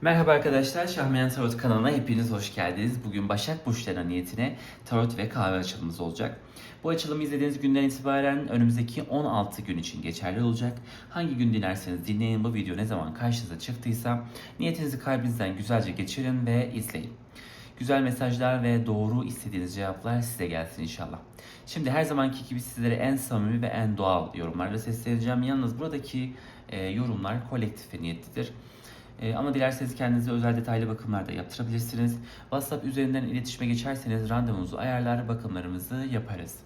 Merhaba arkadaşlar, Şahmeyan Tarot kanalına hepiniz hoş geldiniz. Bugün Başak Burçlarına niyetine tarot ve kahve açılımımız olacak. Bu açılımı izlediğiniz günden itibaren önümüzdeki 16 gün için geçerli olacak. Hangi gün dilerseniz dinleyin bu video ne zaman karşınıza çıktıysa niyetinizi kalbinizden güzelce geçirin ve izleyin. Güzel mesajlar ve doğru istediğiniz cevaplar size gelsin inşallah. Şimdi her zamanki gibi sizlere en samimi ve en doğal yorumlarla sesleneceğim. Yalnız buradaki e, yorumlar kolektif ve niyetlidir. E, ama dilerseniz kendinize özel detaylı bakımlar da yaptırabilirsiniz. WhatsApp üzerinden iletişime geçerseniz randevunuzu ayarlar, bakımlarımızı yaparız.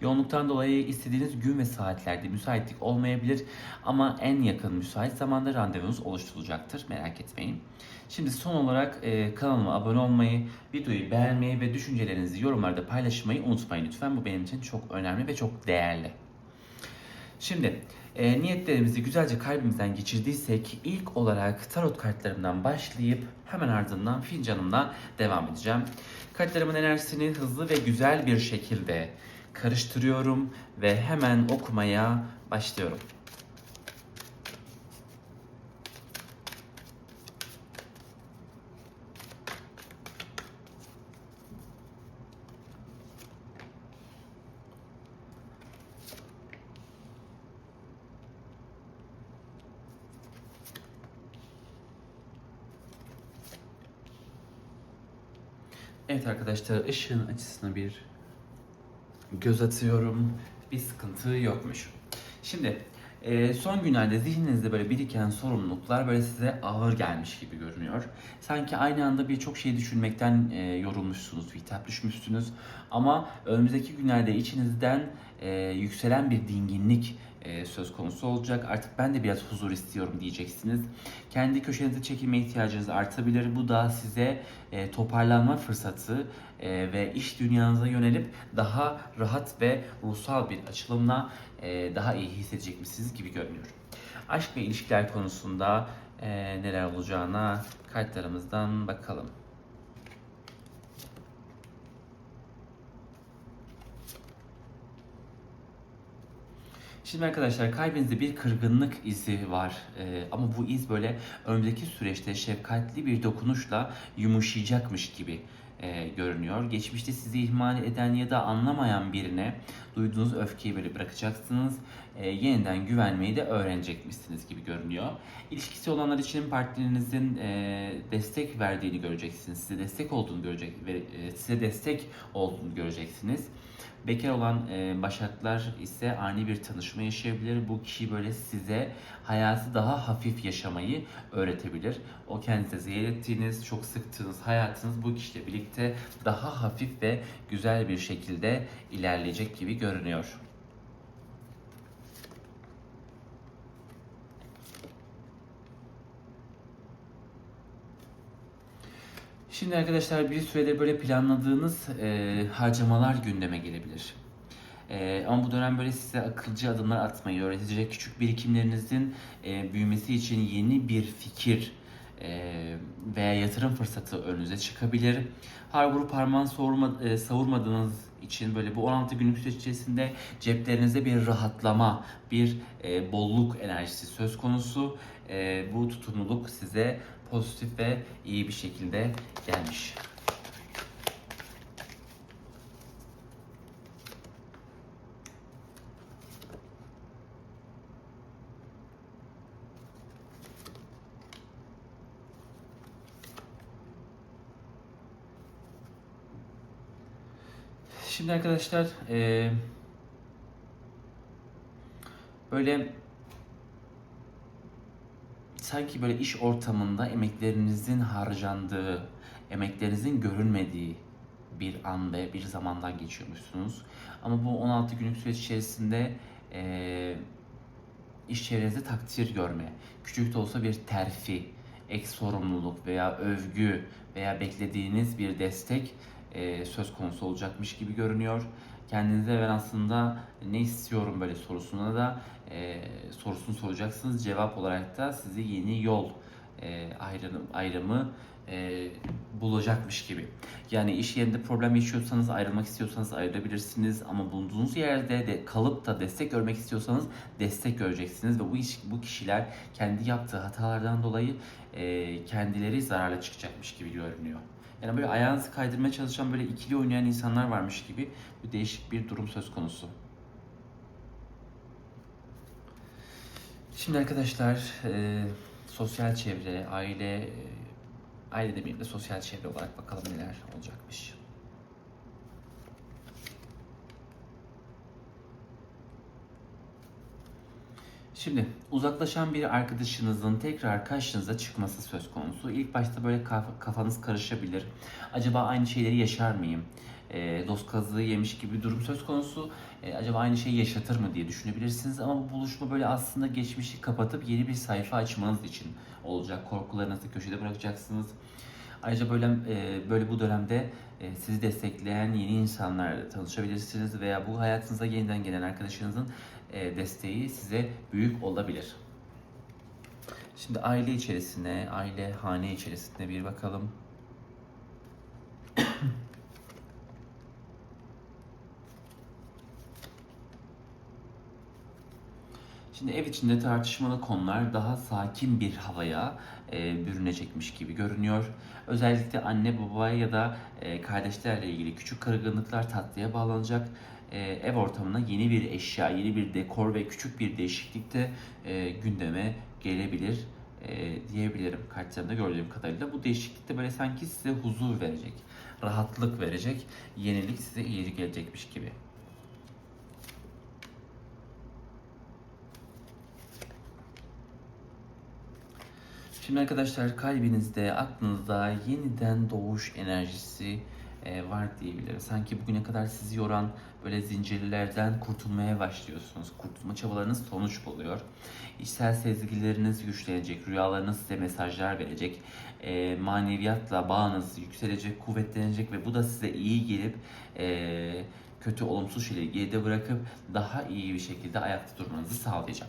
Yoğunluktan dolayı istediğiniz gün ve saatlerde müsaitlik olmayabilir ama en yakın müsait zamanda randevunuz oluşturulacaktır. Merak etmeyin. Şimdi son olarak e, kanalıma abone olmayı, videoyu beğenmeyi ve düşüncelerinizi yorumlarda paylaşmayı unutmayın lütfen. Bu benim için çok önemli ve çok değerli. Şimdi e, niyetlerimizi güzelce kalbimizden geçirdiysek ilk olarak tarot kartlarımdan başlayıp hemen ardından fincanımdan devam edeceğim. Kartlarımın enerjisini hızlı ve güzel bir şekilde karıştırıyorum ve hemen okumaya başlıyorum. Evet arkadaşlar ışığın açısına bir göz atıyorum. Bir sıkıntı yokmuş. Şimdi e, son günlerde zihninizde böyle biriken sorumluluklar böyle size ağır gelmiş gibi görünüyor. Sanki aynı anda birçok şey düşünmekten e, yorulmuşsunuz, bitap düşmüşsünüz. Ama önümüzdeki günlerde içinizden e, yükselen bir dinginlik e, söz konusu olacak. Artık ben de biraz huzur istiyorum diyeceksiniz. Kendi köşenize çekilme ihtiyacınız artabilir. Bu da size e, toparlanma fırsatı e, ve iş dünyanıza yönelip daha rahat ve ruhsal bir açılımla daha iyi hissedecekmişsiniz gibi görünüyor. Aşk ve ilişkiler konusunda neler olacağına kartlarımızdan bakalım. Şimdi arkadaşlar kalbinizde bir kırgınlık izi var Ee, ama bu iz böyle önümüzdeki süreçte şefkatli bir dokunuşla yumuşayacakmış gibi e, görünüyor. Geçmişte sizi ihmal eden ya da anlamayan birine duyduğunuz öfkeyi böyle bırakacaksınız. E, yeniden güvenmeyi de öğrenecekmişsiniz gibi görünüyor. İlişkisi olanlar için partnerinizin e, destek verdiğini göreceksiniz. Size destek olduğunu görecek ve e, size destek olduğunu göreceksiniz. Bekar olan e, başaklar ise ani bir tanışma yaşayabilir. Bu kişi böyle size hayatı daha hafif yaşamayı öğretebilir. O kendinize zehir ettiğiniz, çok sıktığınız hayatınız bu kişiyle birlikte daha hafif ve güzel bir şekilde ilerleyecek gibi görünüyor. Şimdi arkadaşlar bir süredir böyle planladığınız e, harcamalar gündeme gelebilir. E, ama bu dönem böyle size akılcı adımlar atmayı öğretecek küçük birikimlerinizin e, büyümesi için yeni bir fikir e, veya yatırım fırsatı önünüze çıkabilir. Har vurup parmağını savurma, e, savurmadığınız için böyle bu 16 günlük süreç içerisinde ceplerinizde bir rahatlama, bir e, bolluk enerjisi söz konusu. E, bu tutumluluk size pozitif ve iyi bir şekilde gelmiş. Şimdi arkadaşlar eee, böyle sanki böyle iş ortamında emeklerinizin harcandığı, emeklerinizin görünmediği bir an ve bir zamandan geçiyormuşsunuz. Ama bu 16 günlük süreç içerisinde eee iş çevrenizde takdir görme, küçük de olsa bir terfi, ek sorumluluk veya övgü veya beklediğiniz bir destek eee, söz konusu olacakmış gibi görünüyor. Kendinize ben aslında ne istiyorum böyle sorusuna da eee, sorusunu soracaksınız. Cevap olarak da sizi yeni yol eee, ayrımı, ayrımı e, bulacakmış gibi. Yani iş yerinde problem yaşıyorsanız, ayrılmak istiyorsanız ayrılabilirsiniz ama bulunduğunuz yerde de kalıp da destek görmek istiyorsanız destek göreceksiniz ve bu iş, bu kişiler kendi yaptığı hatalardan dolayı e, kendileri zararla çıkacakmış gibi görünüyor. Yani böyle ayağınızı kaydırmaya çalışan böyle ikili oynayan insanlar varmış gibi bir değişik bir durum söz konusu. Şimdi arkadaşlar e, sosyal çevre, aile, e, aile demeyeyim de sosyal çevre olarak bakalım neler olacakmış. Şimdi uzaklaşan bir arkadaşınızın tekrar karşınıza çıkması söz konusu. İlk başta böyle kaf- kafanız karışabilir. Acaba aynı şeyleri yaşar mıyım? E, dost kazığı yemiş gibi bir durum söz konusu. E, acaba aynı şeyi yaşatır mı diye düşünebilirsiniz. Ama bu buluşma böyle aslında geçmişi kapatıp yeni bir sayfa açmanız için olacak. Korkularınızı köşede bırakacaksınız. Ayrıca böyle e, böyle bu dönemde e, sizi destekleyen yeni insanlarla tanışabilirsiniz veya bu hayatınıza yeniden gelen arkadaşınızın desteği size büyük olabilir. Şimdi aile içerisine, aile hane içerisinde bir bakalım. Şimdi ev içinde tartışmalı konular daha sakin bir havaya e, bürünecekmiş gibi görünüyor. Özellikle anne babaya ya da e, kardeşlerle ilgili küçük kırgınlıklar tatlıya bağlanacak. E, ev ortamına yeni bir eşya, yeni bir dekor ve küçük bir değişiklik de e, gündeme gelebilir e, diyebilirim kartlarımda gördüğüm kadarıyla. Bu değişiklik de böyle sanki size huzur verecek, rahatlık verecek, yenilik size iyi gelecekmiş gibi. Şimdi arkadaşlar kalbinizde, aklınızda yeniden doğuş enerjisi var diyebilirim. Sanki bugüne kadar sizi yoran böyle zincirlerden kurtulmaya başlıyorsunuz. Kurtulma çabalarınız sonuç buluyor. İçsel sezgileriniz güçlenecek, rüyalarınız size mesajlar verecek. E, maneviyatla bağınız yükselecek, kuvvetlenecek ve bu da size iyi gelip e, kötü, olumsuz şeyleri geride bırakıp daha iyi bir şekilde ayakta durmanızı sağlayacak.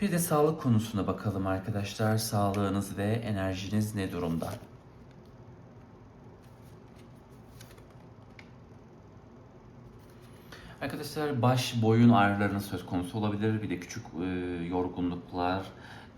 Bir de sağlık konusuna bakalım arkadaşlar. Sağlığınız ve enerjiniz ne durumda? Arkadaşlar baş boyun ağrılarının söz konusu olabilir. Bir de küçük e, yorgunluklar,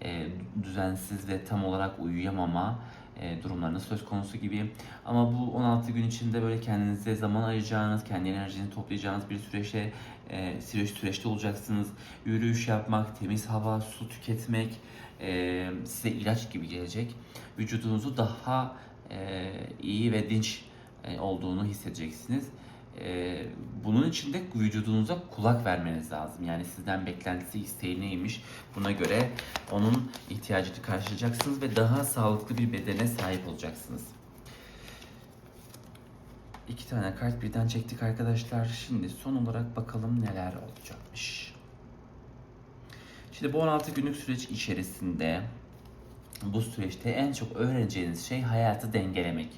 e, düzensiz ve tam olarak uyuyamama e, durumlarının söz konusu gibi. Ama bu 16 gün içinde böyle kendinize zaman ayıracağınız, kendi enerjinizi toplayacağınız bir süreçte e, süreç süreçte olacaksınız. Yürüyüş yapmak, temiz hava, su tüketmek e, size ilaç gibi gelecek. Vücudunuzu daha e, iyi ve dinç e, olduğunu hissedeceksiniz. E, bunun için de vücudunuza kulak vermeniz lazım. Yani sizden beklentisi, isteği neymiş? Buna göre onun ihtiyacını karşılayacaksınız ve daha sağlıklı bir bedene sahip olacaksınız. İki tane kart birden çektik arkadaşlar. Şimdi son olarak bakalım neler olacakmış. Şimdi bu 16 günlük süreç içerisinde bu süreçte en çok öğreneceğiniz şey hayatı dengelemek.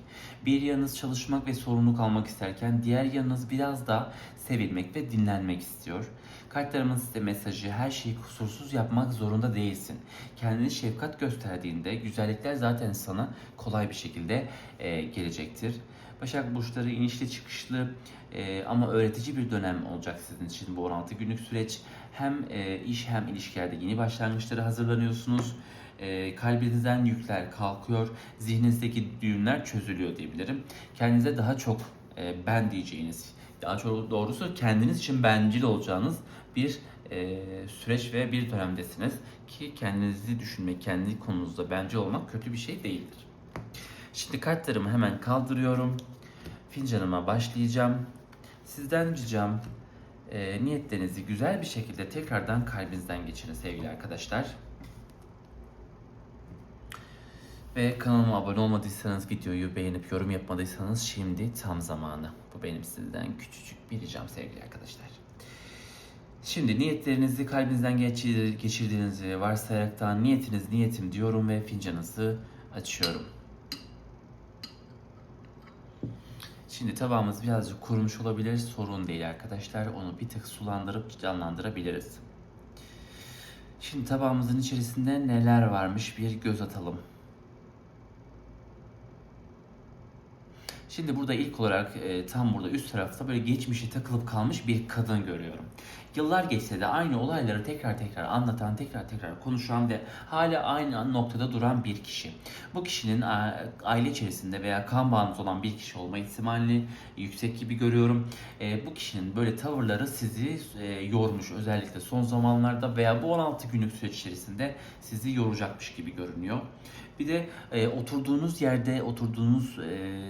Bir yanınız çalışmak ve sorumluluk almak isterken diğer yanınız biraz da sevilmek ve dinlenmek istiyor. Kartlarımın size mesajı her şeyi kusursuz yapmak zorunda değilsin. Kendini şefkat gösterdiğinde güzellikler zaten sana kolay bir şekilde e, gelecektir. Başak burçları inişli çıkışlı e, ama öğretici bir dönem olacak sizin için bu 16 günlük süreç. Hem e, iş hem ilişkilerde yeni başlangıçlara hazırlanıyorsunuz. E, kalbinizden yükler kalkıyor, zihninizdeki düğümler çözülüyor diyebilirim. Kendinize daha çok e, ben diyeceğiniz, daha çok doğrusu kendiniz için bencil olacağınız bir e, süreç ve bir dönemdesiniz. Ki kendinizi düşünmek, kendi konunuzda bencil olmak kötü bir şey değildir. Şimdi kartlarımı hemen kaldırıyorum. Fincanıma başlayacağım. Sizden ricam e, niyetlerinizi güzel bir şekilde tekrardan kalbinizden geçirin sevgili arkadaşlar. Ve kanalıma abone olmadıysanız, videoyu beğenip yorum yapmadıysanız şimdi tam zamanı. Bu benim sizden küçücük bir ricam sevgili arkadaşlar. Şimdi niyetlerinizi kalbinizden geçir- geçirdiğinizi varsayaraktan niyetiniz niyetim diyorum ve fincanınızı açıyorum. Şimdi tabağımız birazcık kurumuş olabilir. Sorun değil arkadaşlar. Onu bir tık sulandırıp canlandırabiliriz. Şimdi tabağımızın içerisinde neler varmış bir göz atalım. Şimdi burada ilk olarak e, tam burada üst tarafta böyle geçmişe takılıp kalmış bir kadın görüyorum. Yıllar geçse de aynı olayları tekrar tekrar anlatan, tekrar tekrar konuşan ve hala aynı noktada duran bir kişi. Bu kişinin aile içerisinde veya kan bağınız olan bir kişi olma ihtimali yüksek gibi görüyorum. E, bu kişinin böyle tavırları sizi e, yormuş özellikle son zamanlarda veya bu 16 günlük süreç içerisinde sizi yoracakmış gibi görünüyor. Bir de e, oturduğunuz yerde, oturduğunuz e,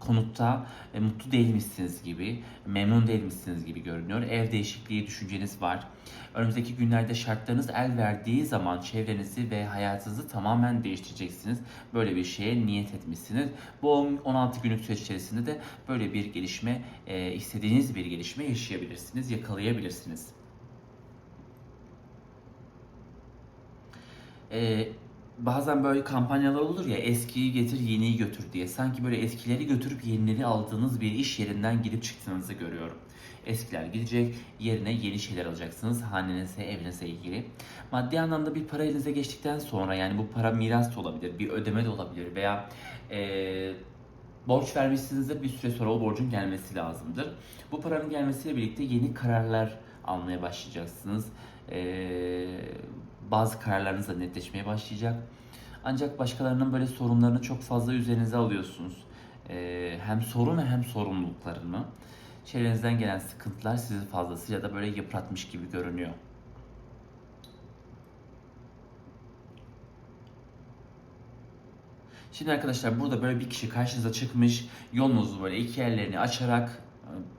konutta e, mutlu değilmişsiniz gibi, memnun değilmişsiniz gibi görünüyor. Ev değişikliği düşünceniz var. Önümüzdeki günlerde şartlarınız el verdiği zaman çevrenizi ve hayatınızı tamamen değiştireceksiniz. Böyle bir şeye niyet etmişsiniz. Bu 16 günlük süreç içerisinde de böyle bir gelişme, e, istediğiniz bir gelişme yaşayabilirsiniz, yakalayabilirsiniz. Ee, bazen böyle kampanyalar olur ya eskiyi getir yeniyi götür diye. Sanki böyle eskileri götürüp yenileri aldığınız bir iş yerinden girip çıktığınızı görüyorum. Eskiler gidecek, yerine yeni şeyler alacaksınız hanenize, evinize ilgili. Maddi anlamda bir para elinize geçtikten sonra yani bu para miras da olabilir, bir ödeme de olabilir veya eee borç vermişsinizdir bir süre sonra o borcun gelmesi lazımdır. Bu paranın gelmesiyle birlikte yeni kararlar almaya başlayacaksınız. Ee, bazı kararlarınız da netleşmeye başlayacak. Ancak başkalarının böyle sorunlarını çok fazla üzerinize alıyorsunuz. Ee, hem sorun hem sorumluluklarını. Çevrenizden gelen sıkıntılar sizi fazlasıyla da böyle yıpratmış gibi görünüyor. Şimdi arkadaşlar burada böyle bir kişi karşınıza çıkmış. Yolunuzu böyle iki ellerini açarak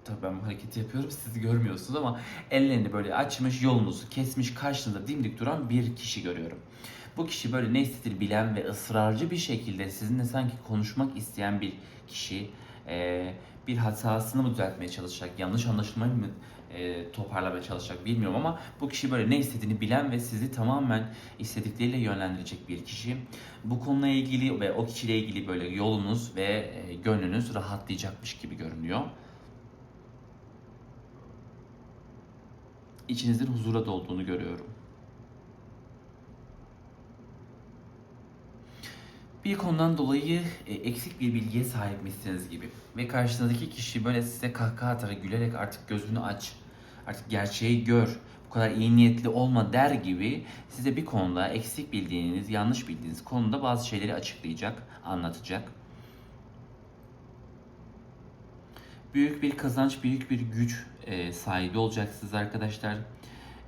Tabii ben hareketi yapıyorum siz görmüyorsunuz ama ellerini böyle açmış yolunuzu kesmiş karşınızda dimdik duran bir kişi görüyorum. Bu kişi böyle ne istediğini bilen ve ısrarcı bir şekilde sizinle sanki konuşmak isteyen bir kişi Ee, bir hatasını mı düzeltmeye çalışacak, yanlış anlaşılmayı mı e, toparlamaya çalışacak bilmiyorum ama bu kişi böyle ne istediğini bilen ve sizi tamamen istedikleriyle yönlendirecek bir kişi. Bu konuyla ilgili ve o kişiyle ilgili böyle yolunuz ve e, gönlünüz rahatlayacakmış gibi görünüyor. İçinizin huzura dolduğunu görüyorum. Bir konudan dolayı e, eksik bir bilgiye sahipmişsiniz gibi. Ve karşınızdaki kişi böyle size kahkaha atarak gülerek artık gözünü aç, artık gerçeği gör, bu kadar iyi niyetli olma der gibi size bir konuda eksik bildiğiniz, yanlış bildiğiniz konuda bazı şeyleri açıklayacak, anlatacak. Büyük bir kazanç, büyük bir güç e, sahibi olacaksınız arkadaşlar.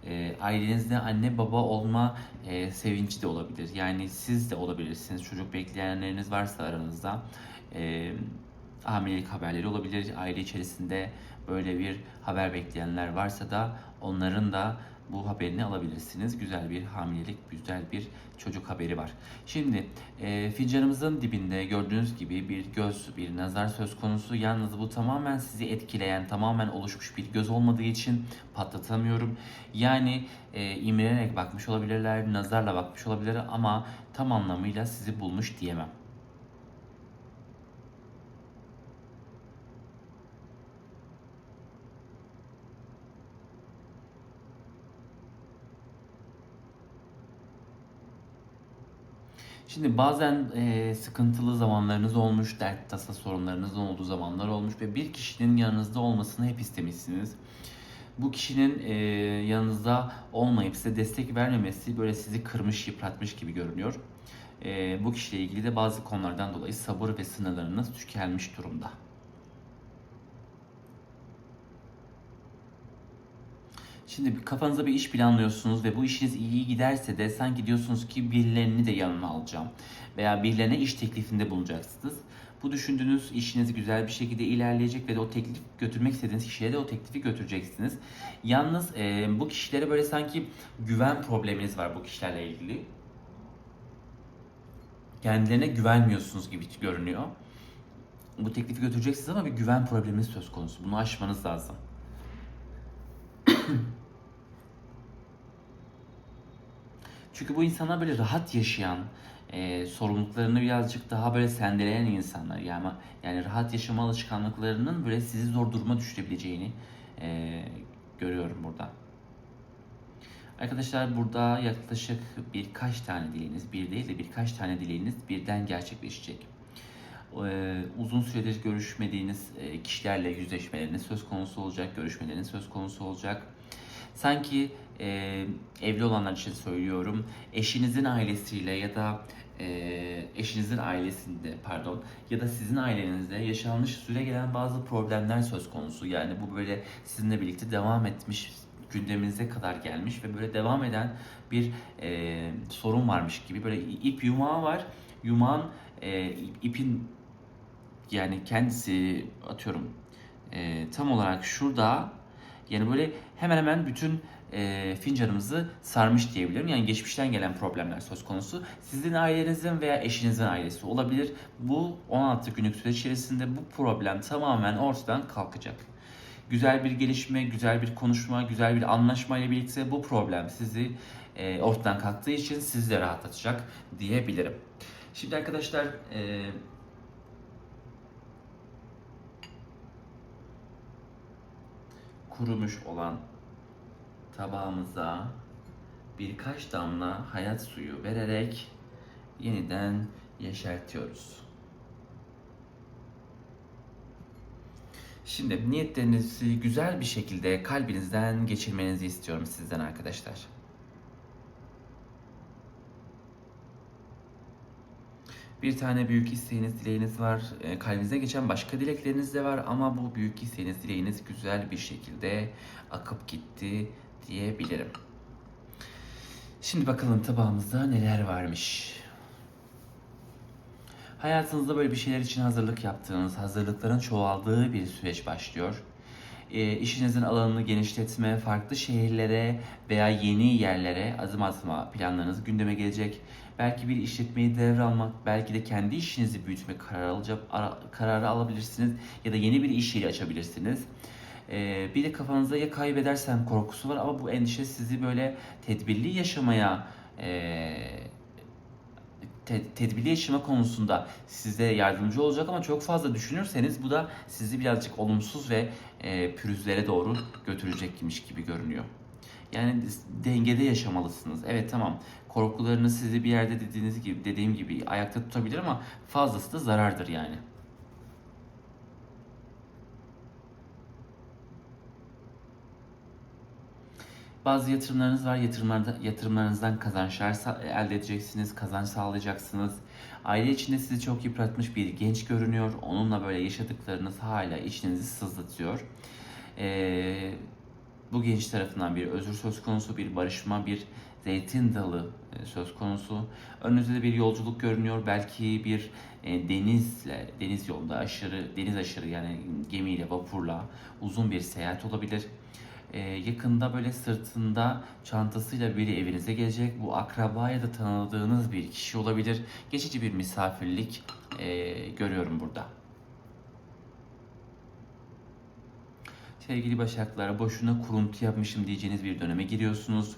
E, ailenizde anne baba olma e, sevinci de olabilir. Yani siz de olabilirsiniz. Çocuk bekleyenleriniz varsa aranızda. E, hamilelik haberleri olabilir. Aile içerisinde böyle bir haber bekleyenler varsa da onların da bu haberini alabilirsiniz. Güzel bir hamilelik, güzel bir çocuk haberi var. Şimdi e, fincanımızın dibinde gördüğünüz gibi bir göz, bir nazar söz konusu. Yalnız bu tamamen sizi etkileyen, tamamen oluşmuş bir göz olmadığı için patlatamıyorum. Yani e, imrenerek bakmış olabilirler, nazarla bakmış olabilirler ama tam anlamıyla sizi bulmuş diyemem. Şimdi bazen e, sıkıntılı zamanlarınız olmuş, dert tasa sorunlarınızın olduğu zamanlar olmuş ve bir kişinin yanınızda olmasını hep istemişsiniz. Bu kişinin e, yanınızda olmayıp size destek vermemesi böyle sizi kırmış, yıpratmış gibi görünüyor. E, bu kişiyle ilgili de bazı konulardan dolayı sabır ve sınırlarınız tükenmiş durumda. Şimdi kafanızda bir iş planlıyorsunuz ve bu işiniz iyi giderse de sanki diyorsunuz ki birilerini de yanıma alacağım veya birilerine iş teklifinde bulunacaksınız. Bu düşündüğünüz işiniz güzel bir şekilde ilerleyecek ve de o teklif götürmek istediğiniz kişiye de o teklifi götüreceksiniz. Yalnız e, bu kişilere böyle sanki güven probleminiz var bu kişilerle ilgili. Kendilerine güvenmiyorsunuz gibi görünüyor. Bu teklifi götüreceksiniz ama bir güven probleminiz söz konusu. Bunu aşmanız lazım. Çünkü bu insanlar böyle rahat yaşayan, e, sorumluluklarını birazcık daha böyle sendeleyen insanlar. Yani yani rahat yaşama alışkanlıklarının böyle sizi zor duruma düşürebileceğini e, görüyorum burada. Arkadaşlar burada yaklaşık birkaç tane dileğiniz, bir değil de birkaç tane dileğiniz birden gerçekleşecek. Ee, uzun süredir görüşmediğiniz e, kişilerle yüzleşmeleriniz söz konusu olacak, görüşmeleriniz söz konusu olacak. Sanki e, evli olanlar için söylüyorum, eşinizin ailesiyle ya da e, eşinizin ailesinde pardon ya da sizin ailenizde yaşanmış süre gelen bazı problemler söz konusu. Yani bu böyle sizinle birlikte devam etmiş gündeminize kadar gelmiş ve böyle devam eden bir e, sorun varmış gibi böyle ip yumağı var. Yumağın e, ipin yani kendisi atıyorum e, tam olarak şurada yani böyle hemen hemen bütün e, fincanımızı sarmış diyebilirim. Yani geçmişten gelen problemler söz konusu. Sizin ailenizin veya eşinizin ailesi olabilir. Bu 16 günlük süreç içerisinde bu problem tamamen ortadan kalkacak. Güzel bir gelişme, güzel bir konuşma, güzel bir anlaşma ile birlikte bu problem sizi e, ortadan kalktığı için sizi de rahatlatacak diyebilirim. Şimdi arkadaşlar e, kurumuş olan tabağımıza birkaç damla hayat suyu vererek yeniden yeşertiyoruz. Şimdi niyetlerinizi güzel bir şekilde kalbinizden geçirmenizi istiyorum sizden arkadaşlar. Bir tane büyük isteğiniz, dileğiniz var. E, Kalbinize geçen başka dilekleriniz de var ama bu büyük isteğiniz, dileğiniz güzel bir şekilde akıp gitti diyebilirim. Şimdi bakalım tabağımızda neler varmış. Hayatınızda böyle bir şeyler için hazırlık yaptığınız, hazırlıkların çoğaldığı bir süreç başlıyor. E, işinizin alanını genişletme, farklı şehirlere veya yeni yerlere adım atma planlarınız gündeme gelecek. Belki bir işletmeyi devralmak, belki de kendi işinizi büyütme kararı, alacak, ara- kararı alabilirsiniz ya da yeni bir iş yeri açabilirsiniz. Ee, bir de kafanızda ya kaybedersem korkusu var ama bu endişe sizi böyle tedbirli yaşamaya e, te- tedbirli yaşama konusunda size yardımcı olacak ama çok fazla düşünürseniz bu da sizi birazcık olumsuz ve e, pürüzlere doğru götürecekmiş gibi görünüyor. Yani dengede yaşamalısınız. Evet tamam. Korkularınız sizi bir yerde dediğiniz gibi dediğim gibi ayakta tutabilir ama fazlası da zarardır yani. Bazı yatırımlarınız var. Yatırımlarda, yatırımlarınızdan kazançlar sa- elde edeceksiniz, kazanç sağlayacaksınız. Aile içinde sizi çok yıpratmış bir genç görünüyor. Onunla böyle yaşadıklarınız hala içinizi sızlatıyor. Ee, bu genç tarafından bir özür söz konusu, bir barışma, bir zeytin dalı e, söz konusu. Önünüzde de bir yolculuk görünüyor. Belki bir e, denizle, deniz yolda aşırı, deniz aşırı yani gemiyle, vapurla uzun bir seyahat olabilir. Ee, yakında böyle sırtında çantasıyla biri evinize gelecek. Bu akraba ya da tanıdığınız bir kişi olabilir. Geçici bir misafirlik e, görüyorum burada. Sevgili Başaklar, boşuna kuruntu yapmışım diyeceğiniz bir döneme giriyorsunuz.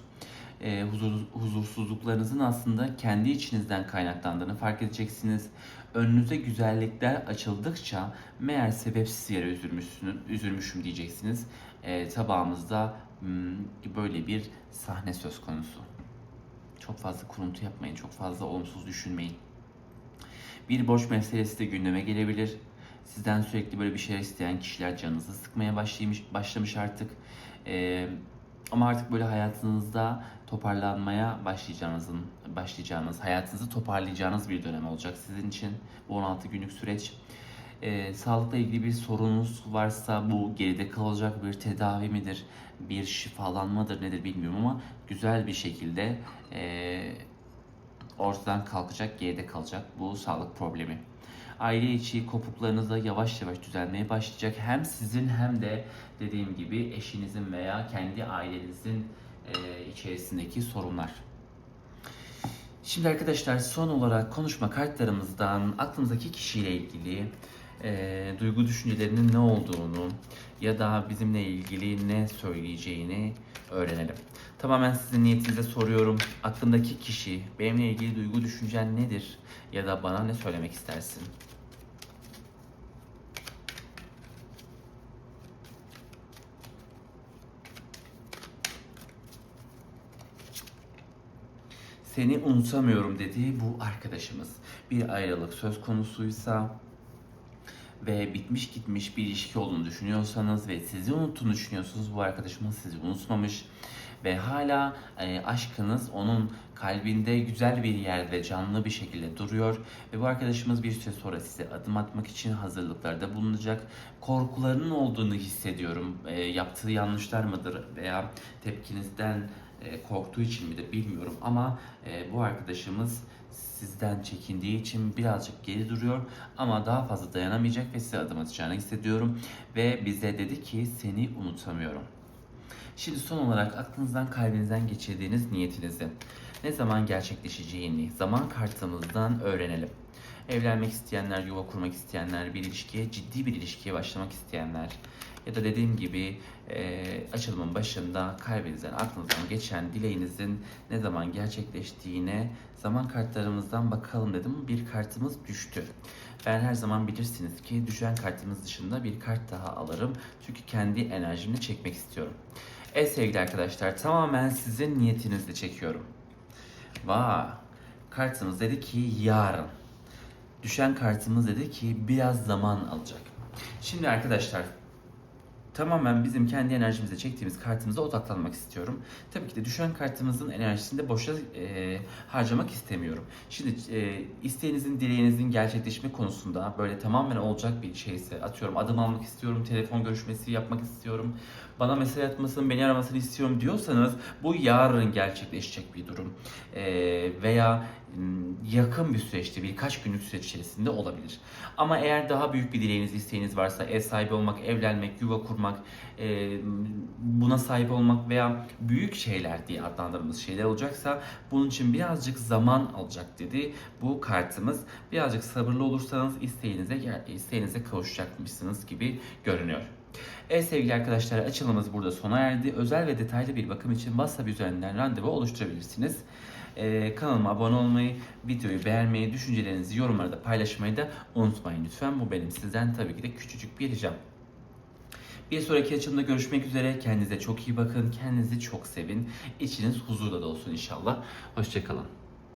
Ee, huzur, huzursuzluklarınızın aslında kendi içinizden kaynaklandığını fark edeceksiniz. Önünüze güzellikler açıldıkça meğer sebepsiz yere üzülmüşsün, üzülmüşüm diyeceksiniz. Ee, tabağımızda hmm, böyle bir sahne söz konusu. Çok fazla kuruntu yapmayın, çok fazla olumsuz düşünmeyin. Bir borç meselesi de gündeme gelebilir. Sizden sürekli böyle bir şeyler isteyen kişiler canınızı sıkmaya başlamış, başlamış artık. Ee, ama artık böyle hayatınızda toparlanmaya başlayacağınızın başlayacağınız, hayatınızı toparlayacağınız bir dönem olacak sizin için bu 16 günlük süreç. Ee, sağlıkla ilgili bir sorunuz varsa bu geride kalacak bir tedavi midir, bir şifalanmadır nedir bilmiyorum ama güzel bir şekilde e, ortadan kalkacak, geride kalacak bu sağlık problemi. Aile içi kopuklarınız da yavaş yavaş düzelmeye başlayacak. Hem sizin hem de dediğim gibi eşinizin veya kendi ailenizin e, içerisindeki sorunlar. Şimdi arkadaşlar son olarak konuşma kartlarımızdan aklımızdaki kişiyle ilgili e, duygu düşüncelerinin ne olduğunu ya da bizimle ilgili ne söyleyeceğini öğrenelim. Tamamen sizin niyetinize soruyorum. Aklındaki kişi benimle ilgili duygu düşüncen nedir ya da bana ne söylemek istersin? seni unutamıyorum dediği bu arkadaşımız. Bir ayrılık söz konusuysa ve bitmiş gitmiş bir ilişki olduğunu düşünüyorsanız ve sizi unuttuğunu düşünüyorsunuz bu arkadaşımız sizi unutmamış ve hala e, aşkınız onun kalbinde güzel bir yerde canlı bir şekilde duruyor ve bu arkadaşımız bir süre sonra size adım atmak için hazırlıklarda bulunacak. Korkularının olduğunu hissediyorum. E, yaptığı yanlışlar mıdır veya tepkinizden e, korktuğu için midir bilmiyorum ama e, bu arkadaşımız sizden çekindiği için birazcık geri duruyor ama daha fazla dayanamayacak ve size adım atacağını hissediyorum ve bize dedi ki seni unutamıyorum. Şimdi son olarak aklınızdan kalbinizden geçirdiğiniz niyetinizi ne zaman gerçekleşeceğini zaman kartımızdan öğrenelim. Evlenmek isteyenler, yuva kurmak isteyenler, bir ilişkiye, ciddi bir ilişkiye başlamak isteyenler ya da dediğim gibi e, açılımın başında kalbinizden, aklınızdan geçen dileğinizin ne zaman gerçekleştiğine zaman kartlarımızdan bakalım dedim. Bir kartımız düştü. Ben her zaman bilirsiniz ki düşen kartımız dışında bir kart daha alırım. Çünkü kendi enerjimle çekmek istiyorum. Evet sevgili arkadaşlar tamamen sizin niyetinizle çekiyorum. Vay. Kartımız dedi ki yarın. Düşen kartımız dedi ki biraz zaman alacak. Şimdi arkadaşlar tamamen bizim kendi enerjimize çektiğimiz kartımıza odaklanmak istiyorum. Tabii ki de düşen kartımızın enerjisini de boşa e, harcamak istemiyorum. Şimdi e, isteğinizin, dileğinizin gerçekleşme konusunda böyle tamamen olacak bir şeyse atıyorum adım almak istiyorum, telefon görüşmesi yapmak istiyorum, bana mesaj atmasını, beni aramasını istiyorum diyorsanız bu yarın gerçekleşecek bir durum. E, veya m, yakın bir süreçte birkaç günlük süreç içerisinde olabilir. Ama eğer daha büyük bir dileğiniz, isteğiniz varsa ev sahibi olmak, evlenmek, yuva kurmak, e, buna sahip olmak veya büyük şeyler diye adlandırdığımız şeyler olacaksa bunun için birazcık zaman alacak dedi bu kartımız. Birazcık sabırlı olursanız isteğinize isteğinize kavuşacakmışsınız gibi görünüyor. Evet sevgili arkadaşlar açılımımız burada sona erdi. Özel ve detaylı bir bakım için WhatsApp üzerinden randevu oluşturabilirsiniz. Ee, kanalıma abone olmayı, videoyu beğenmeyi, düşüncelerinizi yorumlarda paylaşmayı da unutmayın lütfen. Bu benim sizden tabii ki de küçücük bir ricam. Bir sonraki açılımda görüşmek üzere. Kendinize çok iyi bakın. Kendinizi çok sevin. İçiniz huzurda da olsun inşallah. Hoşçakalın.